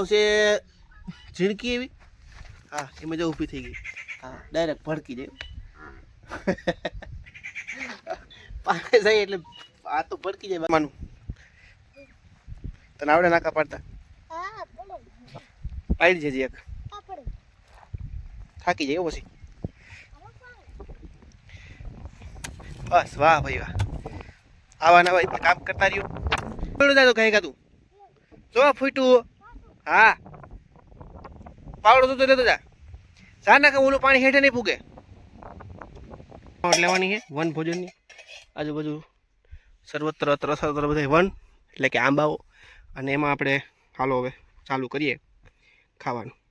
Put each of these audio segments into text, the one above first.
આવશે ઝીણકી એવી? હા, એમાં જો ઊભી થઈ ગઈ. હા ડાયરેક્ટ ભડકી જાય. પાસે જાય એટલે આ તો ભડકી જાય માનું. તને આવડે નાકા પાડતા? પાડી જજે એક. થાકી જાય પછી. બસ, વાહ ભાઈ, વાહ. આવા નવા ભાઈ કામ કરતા રહ્યો. કઈ કાતું જો ફૂટ્યું. હા. પાવડો તો લેતો જા. જા નાખે ઓલું પાણી હેઠે નહીં પૂગે લેવાની છે, વન ભોજનની. આજુબાજુ સર્વત્ર અત્ર સર્વત્ર બધા વન, એટલે કે આંબાઓ. અને એમાં આપણે હાલો હવે ચાલુ કરીએ ખાવાનું.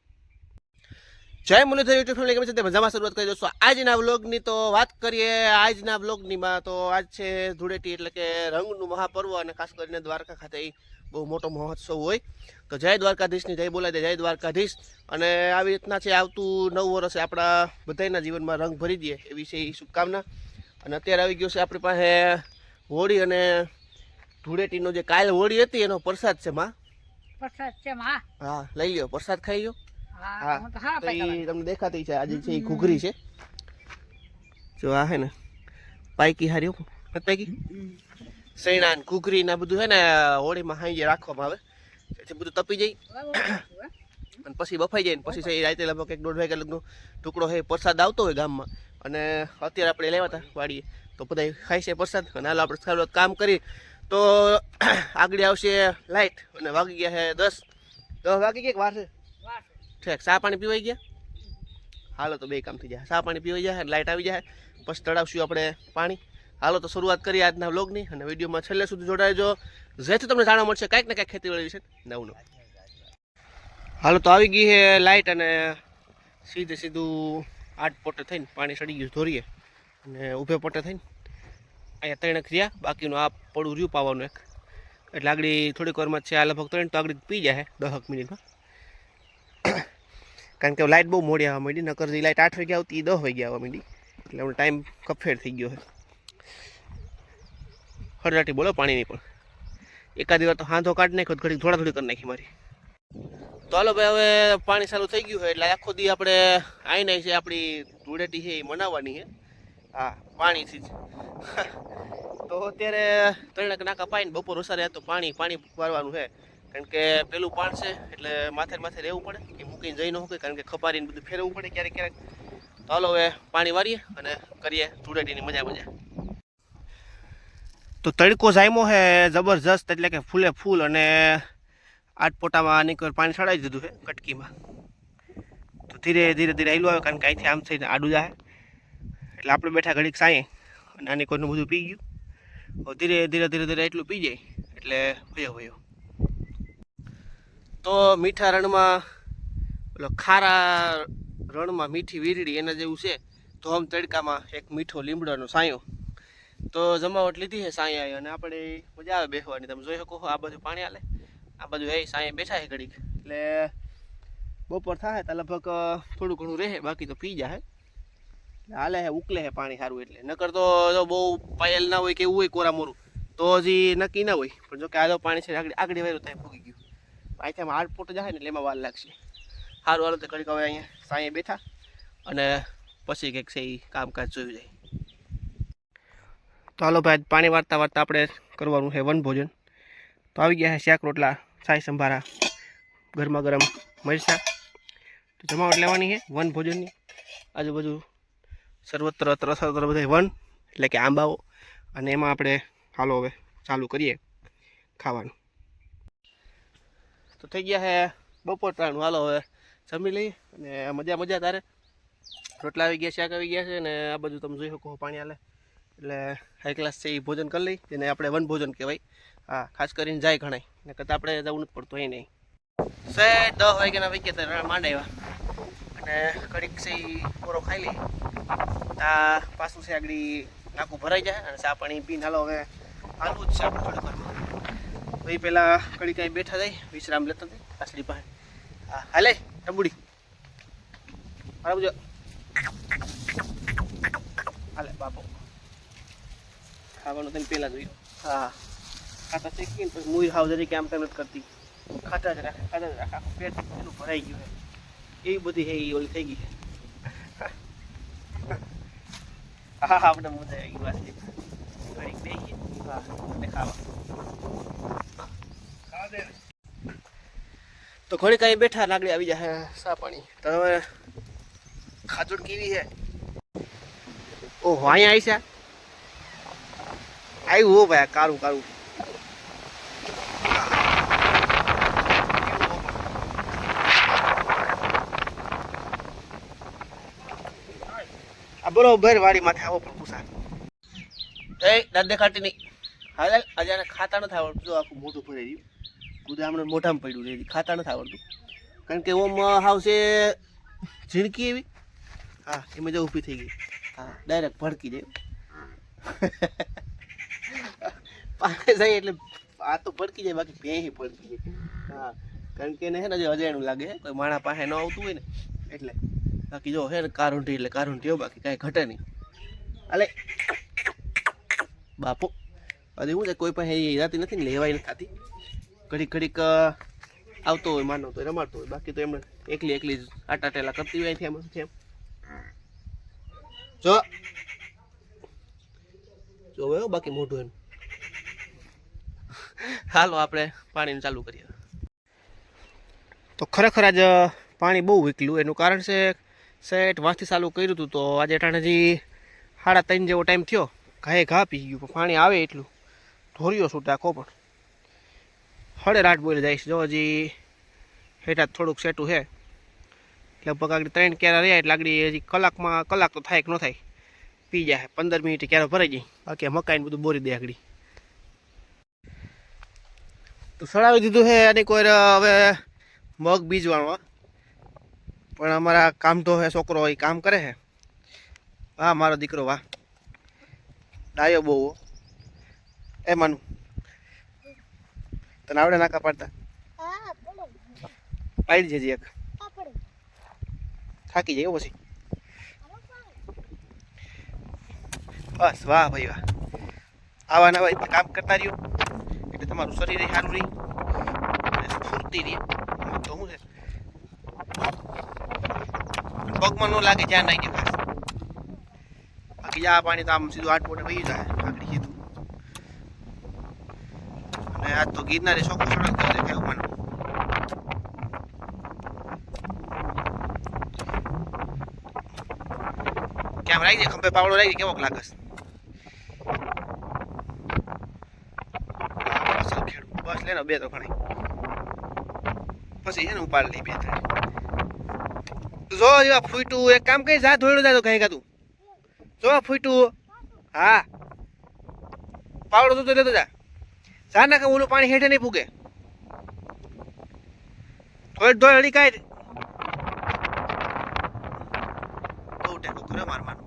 જય મુરલીધર યુટ્યુબ ફેમિલી કેમ છે? મજામાં શરૂઆત કરી દોસ્તો આજના વ્લોગની તો વાત કરીએ. આજના વ્લોગનીમાં તો આજ છે ધૂળેટી એટલે કે રંગનું મહાપર્વ અને ખાસ કરીને દ્વારકા ખાતે બહુ મોટો મહોત્સવ હોય. તો જય દ્વારકાધીશની જય બોલાય દે જય દ્વારકાધીશ. અને આવી રીતના છે આવતું નવું વર્ષે આપણા બધાના જીવનમાં રંગ ભરી દે એવી છે એ શુભકામના. અને અત્યારે આવી ગયો છે આપણી પાસે હોળી અને ધૂળેટીનો જે કાલ હોળી હતી એનો પ્રસાદ છે માં. પ્રસાદ છે માં. હા લઈ લ્યો. પ્રસાદ ખાઈ લ્યો. હા હા તો હા તો તમને દેખાતી છે. આજે છે એ ઘૂઘરી છે. જો આ હે ને પાઈકી હારી હો. પાઈકી સૈણા ને ઘૂઘરી ને બધું હે ને હોળીમાં હાંજે રાખવામાં આવે. એટલે બધું તપી જાય. અને પછી બફાઈ જાય ને પછી એ રાતે લગભગ એક દોઢ વાગ્યા લગનો ટુકડો છે પ્રસાદ આવતો હોય ગામમાં. અને અત્યારે આપણે લેવા હતા વાડીએ. તો બધા ખાય છે પ્રસાદ. અને હાલ આપણે સારું કામ કરી. તો આગળ આવશે લાઈટ. અને વાગી ગયા છે દસ. દસ વાગી ગયા વાર છે? ઠીક સા પાણી પીવાઈ ગયા? હાલો તો બે કામ થઈ જાય. સા પાણી પીવાઈ જાય લાઇટ આવી જાય. પછી તળાવશું આપણે પાણી. હાલો તો શરૂઆત કરીએ આજના વ્લોગની અને વિડીયોમાં છેલ્લે સુધી જોડાયજો. જેથી તમને જાણવા મળશે કાંઈક ને કાંઈક ખેતીવાડી વિશે. નવું નવું. હાલો તો આવી ગઈ છે લાઇટ અને સીધે સીધું આઠ પોટે થઈને પાણી સડી ગયું ધોરીએ. અને ઊભે પોટે થઈને અહીંયા ત્રણ રહ્યા બાકીનું આ પડું રહ્યું પાવાનું એક. એટલે આગળ થોડીક વારમાં છે, આ લગભગ ત્રણ, તો આગળ પી જાય દસક મિનિટમાં. કારણ કે લાઇટ બહુ મોડી આવવા માંડી, નકર જે લાઇટ આઠ વાગ્યા આવતી એ દસ વાગ્યા આવવા માંડી. એટલે હવે ટાઈમ કફેર થઈ ગયો છે. હરડાટી બોલો પાણીની પણ. એકાદ વાર તો હાંધો કાઢ નાખ્યો ઘડી થોડા થોડી કરી નાખી મારી. તો હાલો ભાઈ, હવે પાણી ચાલુ થઈ ગયું છે, એટલે આખો દી આપણે આવીને છે, આપણી ધૂળેટી છે એ મનાવવાની છે. હા પાણીથી જ. તો અત્યારે ત્રણેક નાકા પાઈને બપોર ઓસારે તો પાણી પાણી વારવાનું છે. કારણ કે પેલું પાણ છે, એટલે માથે માથે રહેવું પડે મૂકીને જઈ ન શકે કારણ કે ખપારીને બધું ફેરવવું પડે ક્યારેક ક્યારેક. તો હાલો હવે પાણી વારીએ અને કરીએ ધૂળેટીની મજા મજા. તો તડકો જામ્યો છે જબરજસ્ત, એટલે કે ફૂલે ફૂલ અને આઠ પોટામાં આની પાણી છડાવી દીધું છે કટકીમાં. તો ધીરે ધીરે ધીરે આવેલું આવે, કારણ કે અહીંથી આમ થઈને આડું જાય. એટલે આપણે બેઠા ઘડીક સાંયે અને આની કોઈનું બધું પી ગયું. તો ધીરે ધીરે ધીરે ધીરે એટલું પી જાય, એટલે ભયો ભયો તો મીઠા રણમાં પેલો ખારા રણમાં મીઠી વીરડી એના જેવું છે આમ તડકામાં એક મીઠો લીમડાનો સાયો. તો જમાવટ લીધી છે સાયા અને આપણે મજા આવે બેસવાની તમે જોઈ શકો આ બાજુ પાણી હાલે. આ બાજુ હે સાયા બેઠા છે ઘડીક. એટલે બપોર થાય તો લગભગ થોડું ઘણું રહે, બાકી તો પી જાય હાલે હે, ઉકલે હે પાણી સારું એટલે. નકર તો જો બહુ પાયલ ના હોય કે એવું હોય કોરા મોરું, તો હજી નક્કી ના હોય. પણ જો કે આ પાણી છે, આગળ આગળ વાયરું ત્યાં ફૂગી ગયું. પાછા આઠ પોટ જાય ને એટલે એમાં વાર લાગશે. સારું હાલો તો ઘડીક હવે અહીંયા સાંયે બેઠા અને પછી કંઈક છે એ કામકાજ જોયું જાય. તો હાલો ભાઈ, પાણી વારતા વારતા આપણે કરવાનું છે વન ભોજન. તો આવી ગયા છે શાક રોટલા છાય સંભારા, ગરમા ગરમ મરસા તો જમાવટ લેવાની છે વન ભોજનની. આજુબાજુ સર્વત્ર અત્ર સર્વત્ર બધા વન, એટલે કે આંબાઓ. અને એમાં આપણે હાલો હવે ચાલુ કરીએ ખાવાનું. તો થઈ ગયા છે બપોર ટાણું હાલો હવે જમી લઈએ અને મજા મજા તારે. રોટલા આવી ગયા, શાક આવી ગયા છે અને આ બધું તમે જોઈ શકો પાણી હાલે. એટલે હાઈ ક્લાસ છે એ ભોજન કરી લઈ જેને આપણે વન ભોજન કહેવાય. હા, ખાસ કરીને જાય ઘણાય. ને કદાચ આપણે જવું નથી પડતું અહીં નહીં સે દસ વાગ્યાના વાગ્યા ત્યારે માંડે અને કડીક છે પૂરો ખાઈ લઈ આ પાછું છે આગળ નાકું ભરાઈ જાય અને સા પાણી પીને હાલો હવે હાલવું જ છે આપણે થોડીક વારમાં. એ પહેલાં કડી કાંઈ બેઠા જાય, વિશ્રામ લેતા હતી પાછળી પાસે હાલે ટબુડી બરાબર જો હાલે બાપો. ખાવાનું તને પહેલાં જોયું હા. ખાતા શીખીને પછી મુઈ હાવ જરી કે આમ તેમ નથી કરતી. ખાતા જ રાખે, ખાતા જ રાખે. આખું પેટ એનું ભરાઈ ગયું છે. એવી બધી હે એ ઓલી થઈ ગઈ હા હા આપણે મજા આવી ગઈ વાત ઘડીક બેસી હા અને ખાવા. તો ઘડી કાંઈ બેઠા લાગડી આવી જાય સા પાણી. તો હવે ખાજોડ કેવી છે? ઓહો, અહીંયા આવી છે? આવ્યું હો ભાઈ, કારું કારું. આ બરોબર વાડી માથે આવો પણ પૂછા. એ દાદે દેખાડતી નહીં. હાલ આજે ખાતા નથી આવડતું. આખું મોઢું ભરાઈ રહ્યું કુદા હમણાં મોઢામાં પડ્યું રહી ખાતા નથી આવડતું. કારણ કે ઓમ હાવશે ઝીણકી એવી. હા, એમાં જ ઊભી થઈ ગઈ. હા ડાયરેક્ટ ભડકી જાય. પાસે જાય એટલે આ તો ભડકી જાય, બાકી ભેંહી ભડકી જાય. હા, કારણ કે એને છે ને જે અજાણું લાગે, કોઈ માણા પાસે ન આવતું હોય ને, એટલે. બાકી જો હે ને કારુંટી એટલે કારુંઠી બાકી કાંઈ ઘટે નહીં. અલે બાપો, હજી હું છે, કોઈ પાસે એ રાતી નથી ને લેવાય નથી થતી ઘડીક ઘડીક આવતો હોય માનો તો રમાડતો હોય. બાકી તો એમને એકલી એકલી જ આટા કરતી હોય અહીંથી એમ છે જો. જો હવે બાકી મોઢું એનું હાલો આપણે પાણીને ચાલુ કરીએ. તો ખરેખર આજ પાણી બહુ વીકલું. એનું કારણ છે સેટ વાંચથી ચાલુ કર્યું હતું તો આજે ટાણે હજી સાડા ત્રણ જેવો ટાઈમ થયો. ઘાએ ઘા પી ગયું, પણ પાણી આવે એટલું. ધોર્યો છૂટ આખો પણ. હળે રાત બોલી છે. જો હજી હેઠા થોડુંક સેટું છે. લગભગ આગળ ત્રણ કેરા રહ્યા એટલે આગળ હજી કલાકમાં કલાક તો થાય કે ન થાય. પી જાય પંદર મિનિટ ક્યારે ભરાઈ જાય. બાકી મકાઈને બધું બોરી દે આગળ. તો સડાવી દીધું છે અને કોઈ હવે મગ બીજવાનો. પણ અમારા કામ તો હે છોકરો એ કામ કરે છે. વાહ મારો દીકરો, વાહ. ડાયો બહુ. એ માનું તને આવડે નાકા પાડતા? પાડી જજે એક. થાકી જાય એવું પછી. બસ વાહ ભાઈ વાહ. આવા નવા રીતે કામ કરતા રહ્યો. એટલે તમારું શરીર સારું રહી. અને સ્ફૂર્તિ રહે. તો શું છે? પગમાં ન લાગે જ્યાં નાખી ખાસ બાકી આ પાણી તો આમ સીધું આઠ પોટે વહી જાય આગળ સીધું અને આજ તો ગિરનારે છોકરો સડક કરે એવું માનું કેમ રાખી દે ખંભે પાવડો રાખી અસલ ખેડૂત બસ લેનો બે તો ઘણી પછી છે ને ઉપાડ લઈ બે ત્રણ જો જો ફૂટું એક કામ કરી જા ધોયડું જા તો કઈ કાતું જો ફૂટું હા પાવડો તો લેતો જા જા ના કે ઓલું પાણી હેઠે નહીં પૂગે? થોડી ધોઈ હળી કાઢ બહુ ટેકો કરે માર માર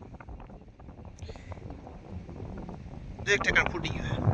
દેખ ઠેકાણ ફૂટી ગયું